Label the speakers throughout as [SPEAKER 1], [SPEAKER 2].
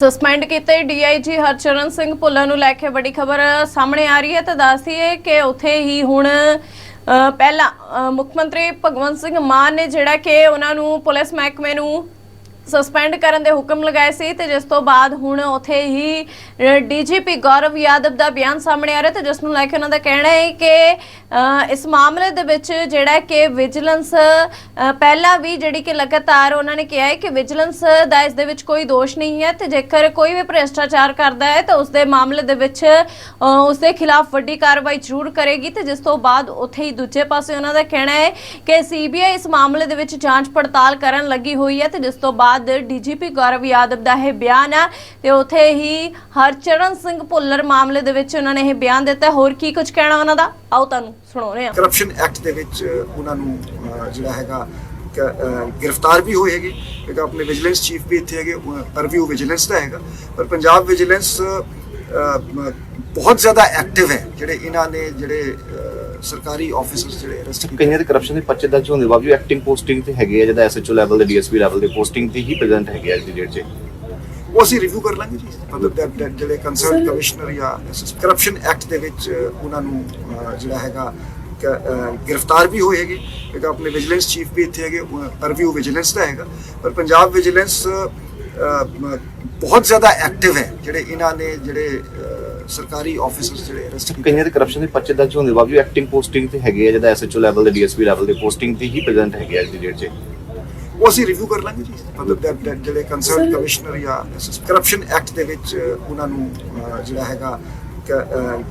[SPEAKER 1] Suspend ਕੀਤੇ DIG Harcharan Singh Bhullar ਨੂੰ ਲੈ ਕੇ ਵੱਡੀ ਖਬਰ ਸਾਹਮਣੇ ਆ ਰਹੀ ਹੈ ਤਾਂ ਦੱਸਦੀ ਹੈ ਕਿ ਉੱਥੇ ਹੀ ਹੁਣ ਅ, ਪਹਿਲਾਂ ਮੁੱਖ ਮੰਤਰੀ ਭਗਵੰਤ ਸਿੰਘ ਮਾਨ ਨੇ ਜਿਹੜਾ ਕਿ ਉਹਨਾਂ ਨੂੰ ਪੁਲਿਸ ਮਹਿਕਮੇ ਨੂੰ ਸਸਪੈਂਡ ਕਰਨ ਦੇ ਹੁਕਮ ਲਗਾਏ ਸੀ ਤੇ ਜਿਸ ਤੋਂ ਬਾਅਦ ਹੁਣ ਉੱਥੇ ਹੀ ਡੀਜੀਪੀ ਗੌਰਵ ਯਾਦਵ ਦਾ ਬਿਆਨ ਸਾਹਮਣੇ ਆ ਰਿਹਾ ਤੇ ਜਿਸ ਨੂੰ ਲੈ ਕੇ ਉਹਨਾਂ ਦਾ ਕਹਿਣਾ ਹੈ ਕਿ ਇਸ ਮਾਮਲੇ ਦੇ ਵਿੱਚ ਜਿਹੜਾ ਕਿ ਵਿਜੀਲੈਂਸ ਪਹਿਲਾਂ ਵੀ ਜਿਹੜੀ ਕਿ ਲਗਾਤਾਰ ਉਹਨਾਂ ਨੇ ਕਿਹਾ ਹੈ ਕਿ ਵਿਜੀਲੈਂਸ ਦਾ ਇਸ ਦੇ ਵਿੱਚ ਕੋਈ ਦੋਸ਼ ਨਹੀਂ ਹੈ ਤੇ ਜੇਕਰ ਕੋਈ ਵੀ ਭ੍ਰਿਸ਼ਟਾਚਾਰ ਕਰਦਾ ਹੈ ਤਾਂ ਉਸ ਦੇ ਮਾਮਲੇ ਦੇ ਵਿੱਚ ਉਸ ਦੇ ਖਿਲਾਫ ਵੱਡੀ ਕਾਰਵਾਈ ਜ਼ਰੂਰ ਕਰੇਗੀ ਤੇ ਜਿਸ ਤੋਂ ਬਾਅਦ ਉੱਥੇ ਹੀ ਦੂਜੇ ਪਾਸੇ ਉਹਨਾਂ ਦਾ ਕਹਿਣਾ ਹੈ ਕਿ ਸੀਬੀਆਈ ਇਸ ਮਾਮਲੇ ਦੇ ਵਿੱਚ ਜਾਂਚ ਪੜਤਾਲ ਕਰਨ ਲੱਗੀ ਹੋਈ ਹੈ ਤੇ ਜਿਸ ਤੋਂ ਬਾਅਦ ਡੀਜੀਪੀ ਗੌਰਵ ਯਾਦਵ ਦਾ ਇਹ ਬਿਆਨ ਆ ਤੇ ਉੱਥੇ ਹੀ ਹਰਚਰਨ ਸਿੰਘ ਭੁੱਲਰ ਮਾਮਲੇ ਦੇ ਵਿੱਚ ਉਹਨਾਂ ਨੇ ਇਹ ਬਿਆਨ ਦਿੱਤਾ। ਹੋਰ ਕੀ ਕੁਝ ਕਹਿਣਾ ਉਹਨਾਂ ਦਾ? ਆਓ ਤੁਹਾਨੂੰ ਸੁਣਾਉਂਦੇ ਹਾਂ।
[SPEAKER 2] ਕਰਪਸ਼ਨ ਐਕਟ ਦੇ ਵਿੱਚ ਉਹਨਾਂ ਨੂੰ ਜਿਹੜਾ ਹੈਗਾ ਗ੍ਰਿਫਤਾਰ ਵੀ ਹੋਏ ਹੈਗੇ। ਇੱਕ ਆਪਣੇ ਵਿਜੀਲੈਂਸ ਚੀਫ ਵੀ ਇੱਥੇ ਹੈਗੇ ਪਰਵਿਊ ਵਿਜੀਲੈਂਸ ਦਾ ਹੈਗਾ। ਪਰ ਪੰਜਾਬ ਵਿਜੀਲੈਂਸ ਬਹੁਤ ਜ਼ਿਆਦਾ ਐਕਟਿਵ ਹੈ ਜਿਹੜੇ ਇਹਨਾਂ ਨੇ ਜਿਹੜੇ ਸਰਕਾਰੀ ਆਫੀਸਰਸ ਜਿਹੜੇ ਅਰੈਸਟ ਕੀਤੇ।
[SPEAKER 3] ਕਈਆਂ ਦੇ ਕਰਪਸ਼ਨ ਦੇ ਪਰਚੇ ਦਰਜ ਹੋਣ ਦੇ ਬਾਵਜੂਦ ਐਕਟਿੰਗ ਪੋਸਟਿੰਗ ਤੇ ਹੈਗੇ ਆ ਜਿਹਦਾ ਐਸਐਚਓ ਲੈਵਲ ਦੇ ਡੀਐਸਪੀ ਲੈਵਲ ਦੇ ਪੋਸਟਿੰਗ ਤੇ ਹੀ ਪ੍ਰੈਜ਼ੈਂਟ ਹੈਗੇ ਆ ਅੱਜ ਦੀ ਡੇਟ 'ਚ।
[SPEAKER 2] ਉਹ ਅਸੀਂ ਰਿਵਿਊ ਕਰ ਲਾਂਗੇ ਜੀ। ਮਤਲਬ ਜਿਹੜੇ ਕੰਸਰਨ ਕਮਿਸ਼ਨਰ ਜਾਂ ਕਰਪਸ਼ਨ ਐਕਟ ਦੇ ਵਿੱਚ ਉਹਨਾਂ ਨੂੰ ਜਿਹੜਾ ਹੈਗਾ ਗ੍ਰਿਫਤਾਰ ਵੀ ਹੋਏ ਹੈਗੇ। ਇੱਕ ਆਪਣੇ ਵਿਜੀਲੈਂਸ ਚੀਫ ਵੀ ਇੱਥੇ ਹੈਗੇ ਪਰਵਿਊ ਵਿਜੀਲੈਂਸ ਦਾ ਹੈਗਾ। ਪਰ ਪੰਜਾਬ ਵਿਜੀਲੈਂਸ ਬਹੁਤ ਜ਼ਿਆਦਾ ਐਕਟਿਵ ਹੈ ਜਿਹੜੇ ਇਹਨਾਂ ਨੇ ਜਿਹੜੇ ਸਰਕਾਰੀ ਆਫੀਸਰਸ ਜਿਹੜੇ ਅਰੈਸਟ ਕੀਤੇ।
[SPEAKER 3] ਕਈਆਂ ਦੇ ਕਰਪਸ਼ਨ ਦੇ ਪਰਚੇ ਦਰਜ ਹੋਣ ਦੇ ਬਾਵਜੂਦ ਐਕਟਿੰਗ ਪੋਸਟਿੰਗ ਤੇ ਹੈਗੇ ਆ ਜਿਹਦਾ ਐਸਐਚਓ ਲੈਵਲ ਦੇ ਡੀਐਸਪੀ ਲੈਵਲ ਦੇ ਪੋਸਟਿੰਗ ਤੇ ਹੀ ਪ੍ਰੈਜ਼ੈਂਟ ਹੈਗੇ ਆ ਅੱਜ ਦੀ ਡੇਟ 'ਚ।
[SPEAKER 2] ਉਹ ਅਸੀਂ ਰਿਵਿਊ ਕਰ ਲਾਂਗੇ ਜੀ। ਮਤਲਬ ਜਿਹੜੇ ਕੰਸਰਨ ਕਮਿਸ਼ਨਰ ਜਾਂ ਕਰਪਸ਼ਨ ਐਕਟ ਦੇ ਵਿੱਚ ਉਹਨਾਂ ਨੂੰ ਜਿਹੜਾ ਹੈਗਾ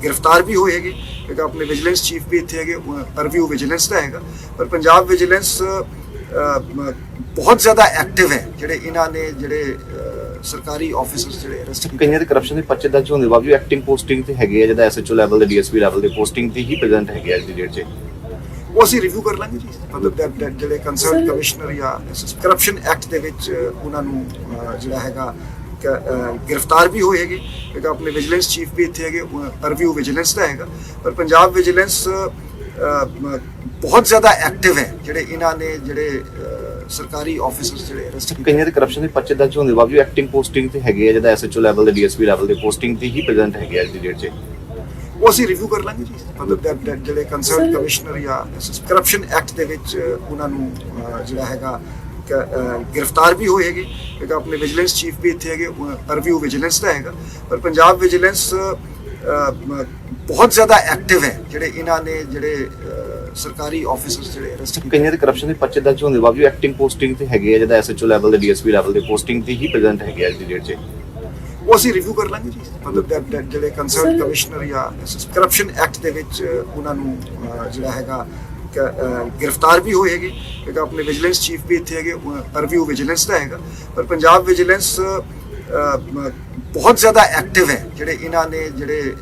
[SPEAKER 2] ਗ੍ਰਿਫਤਾਰ ਵੀ ਹੋਏ ਹੈਗੇ। ਇੱਕ ਆਪਣੇ ਵਿਜੀਲੈਂਸ ਚੀਫ ਵੀ ਇੱਥੇ ਹੈਗੇ ਪਰਵਿਊ ਵਿਜੀਲੈਂਸ ਦਾ ਹੈਗਾ। ਪਰ ਪੰਜਾਬ ਵਿਜੀਲੈਂਸ ਬਹੁਤ ਜ਼ਿਆਦਾ ਐਕਟਿਵ ਹੈ ਜਿਹੜੇ ਇਹਨਾਂ ਨੇ ਜਿਹੜੇ ਸਰਕਾਰੀ ਆਫੀਸਰਸ ਜਿਹੜੇ ਅਰੈਸਟ ਕੀਤੇ।
[SPEAKER 3] ਕਈਆਂ ਦੇ ਕਰਪਸ਼ਨ ਦੇ ਪਰਚੇ ਦਰਜ ਹੋਣ ਦੇ ਬਾਵਜੂਦ ਐਕਟਿੰਗ ਪੋਸਟਿੰਗ ਤੇ ਹੈਗੇ ਆ ਜਿਹਦਾ ਐਸਐਚਓ ਲੈਵਲ ਦੇ ਡੀਐਸਪੀ ਲੈਵਲ ਦੇ ਪੋਸਟਿੰਗ ਤੇ ਹੀ ਪ੍ਰੈਜ਼ੈਂਟ ਹੈਗੇ ਆ ਅੱਜ ਦੀ ਡੇਟ 'ਚ।
[SPEAKER 2] ਉਹ ਅਸੀਂ ਰਿਵਿਊ ਕਰ ਲਾਂਗੇ ਜੀ ਮਤਲਬ ਜਿਹੜੇ ਕੰਸਰਨ ਕਮਿਸ਼ਨਰ ਜਾਂ ਕਰਪਸ਼ਨ ਐਕਟ ਦੇ ਵਿੱਚ ਉਹਨਾਂ ਨੂੰ ਜਿਹੜਾ ਹੈਗਾ ਗ੍ਰਿਫਤਾਰ ਵੀ ਹੋਏ ਹੈਗੇ ਆਪਣੇ ਵਿਜੀਲੈਂਸ ਚੀਫ ਵੀ ਇੱਥੇ ਹੈਗੇ ਪਰਵਿਊ ਵਿਜੀਲੈਂਸ ਦਾ ਹੈਗਾ। ਪਰ ਪੰਜਾਬ ਵਿਜੀਲੈਂਸ ਬਹੁਤ ਜ਼ਿਆਦਾ ਐਕਟਿਵ ਹੈ ਜਿਹੜੇ ਇਹਨਾਂ ਨੇ ਜਿਹੜੇ ਸਰਕਾਰੀ ਆਫੀਸਰਸ ਜਿਹੜੇ ਅਰੈਸਟ ਕੀਤੇ
[SPEAKER 3] ਕਈਆਂ ਦੇ ਕਰਪਸ਼ਨ ਦੇ ਪਰਚੇ ਦਰਜ ਹੋਣ ਦੇ ਬਾਵਜੂਦ ਐਕਟਿੰਗ ਪੋਸਟਿੰਗ ਤੇ ਹੈਗੇ ਆ ਜਿਹਦਾ ਐਸਐਚਓ ਲੈਵਲ ਦੇ ਡੀਐਸਪੀ ਲੈਵਲ ਦੇ ਪੋਸਟਿੰਗ ਤੇ ਹੀ ਪ੍ਰੈਜ਼ੈਂਟ ਹੈਗੇ ਆ ਅੱਜ ਦੀ ਡੇਟ 'ਚ।
[SPEAKER 2] ਉਹ ਅਸੀਂ ਰਿਵਿਊ ਕਰ ਲਾਂਗੇ ਜੀ। ਮਤਲਬ ਜਿਹੜੇ ਕੰਸਰਨ ਕਮਿਸ਼ਨਰ ਜਾਂ ਕਰਪਸ਼ਨ ਐਕਟ ਦੇ ਵਿੱਚ ਉਹਨਾਂ ਨੂੰ ਜਿਹੜਾ ਹੈਗਾ ਗ੍ਰਿਫਤਾਰ ਵੀ ਹੋਏ ਹੈਗੇ। ਇੱਕ ਆਪਣੇ ਵਿਜੀਲੈਂਸ ਚੀਫ ਵੀ ਇੱਥੇ ਹੈਗੇ ਪਰਵਿਊ ਵਿਜੀਲੈਂਸ ਦਾ ਹੈਗਾ। ਪਰ ਪੰਜਾਬ ਵਿਜੀਲੈਂਸ ਬਹੁਤ ਜ਼ਿਆਦਾ ਐਕਟਿਵ ਹੈ। ਜਿਹੜੇ ਇਹਨਾਂ ਨੇ ਜਿਹੜੇ ਸਰਕਾਰੀ ਆਫੀਸਰਸ ਜਿਹੜੇ ਅਰੈਸਟ ਕੀਤੇ
[SPEAKER 3] ਕਈਆਂ ਦੇ ਕਰਪਸ਼ਨ ਦੇ ਪਰਚੇ ਦਰਜ ਹੋਣ ਦੇ ਬਾਵਜੂਦ ਐਕਟਿੰਗ ਪੋਸਟਿੰਗ ਤੇ ਹੈਗੇ ਆ ਜਿਹਦਾ ਐਸਐਚਓ ਲੈਵਲ ਦੇ ਡੀਐਸਪੀ ਲੈਵਲ ਦੇ ਪੋਸਟਿੰਗ ਤੇ ਹੀ ਪ੍ਰੈਜ਼ੈਂਟ ਹੈਗੇ ਆ ਡੇਟ 'ਚ।
[SPEAKER 2] ਉਹ ਅਸੀਂ ਰਿਵਿਊ ਕਰ ਲਾਂਗੇ ਜੀ। ਮਤਲਬ ਜਿਹੜੇ ਕੰਸਰਨ ਕਮਿਸ਼ਨਰ ਜਾਂ ਕਰਪਸ਼ਨ ਐਕਟ ਦੇ ਵਿੱਚ ਉਹਨਾਂ ਨੂੰ ਜਿਹੜਾ ਹੈਗਾ ਕ- ਗ੍ਰਿਫਤਾਰ ਵੀ ਹੋਏ ਹੈਗੇ। ਇੱਕ ਆਪਣੇ ਵਿਜੀਲੈਂਸ ਚੀਫ ਵੀ ਇੱਥੇ ਹੈਗੇ ਪਰਵਿਊ ਵਿਜੀਲੈਂਸ ਦਾ ਹੈਗਾ। ਪਰ ਪੰਜਾਬ ਵਿਜੀਲੈਂਸ ਬਹੁਤ ਜ਼ਿਆਦਾ ਐਕਟਿਵ ਹੈ ਜਿਹੜੇ ਇਹਨਾਂ ਨੇ ਜਿਹੜੇ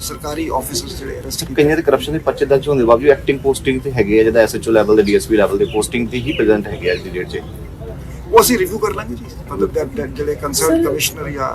[SPEAKER 2] ਸਰਕਾਰੀ ਆਫੀਸਰਸ ਜਿਹੜੇ ਅਰੈਸਟ ਕੀਤੇ।
[SPEAKER 3] ਕਈਆਂ ਦੇ ਕਰਪਸ਼ਨ ਦੇ ਪਰਚੇ ਦਰਜ ਹੋਣ ਦੇ ਬਾਵਜੂਦ ਐਕਟਿੰਗ ਪੋਸਟਿੰਗ ਤੇ ਹੈਗੇ ਆ ਜਿਹਦਾ ਐਸਐਚਓ ਲੈਵਲ ਦੇ ਡੀਐਸਪੀ ਲੈਵਲ ਦੇ ਪੋਸਟਿੰਗ ਤੇ ਹੀ ਪ੍ਰੈਜ਼ੈਂਟ ਹੈਗੇ ਆ ਅੱਜ ਦੀ ਡੇਟ 'ਚ।
[SPEAKER 2] ਉਹ ਅਸੀਂ ਰਿਵਿਊ ਕਰ ਲਾਂਗੇ ਜੀ। ਮਤਲਬ ਜਿਹੜੇ ਕੰਸਰਨ ਕਮਿਸ਼ਨਰ ਜਾਂ